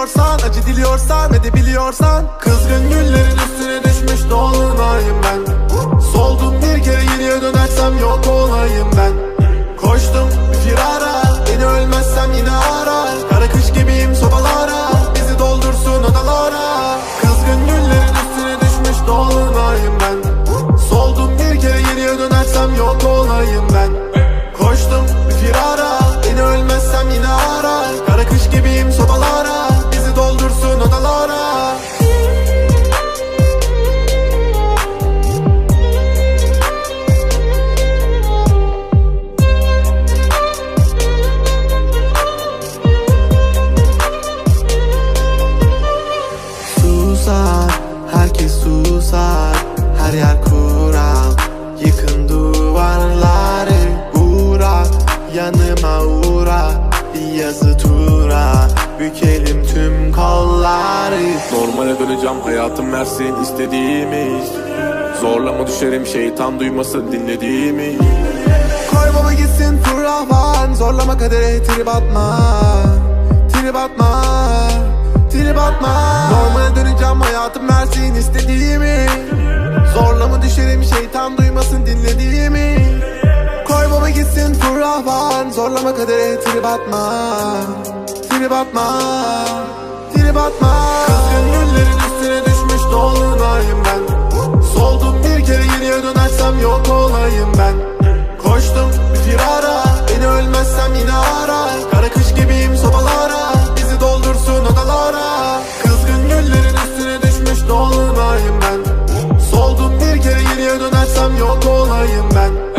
gidiyorsan Acı diliyorsan edebiliyorsan Kızgın güllerin üstüne düşmüş dolunayım ben. Soldum bir kere geriye dönersem yok olayım ben. Koştum firara Beni ölmezsem yine ara Susar, herkes susar Her yer kural. Yıkın duvarları Uğra, yanıma uğra Bir yazı tura. Bükelim tüm kolları. Normale döneceğim hayatım versin istediğimi Zorlama düşerim şeytan duymasın dinlediğimi baba gitsin fırlavan Zorlama kadere trip atma. Trip atma Trip atma hayatım versin istediğimi. Zorlama düşerim şeytan duymasın dinlediğimi? Koy baba gitsin fırlavan Zorlama kadere trip atma. Trip atma Trip atma. Kızgın güllerin üstüne düşmüş dolunayım ben. Soldum bir kere geriye dönersem yok olayım ben. Koştum Ölsem yok olayım ben.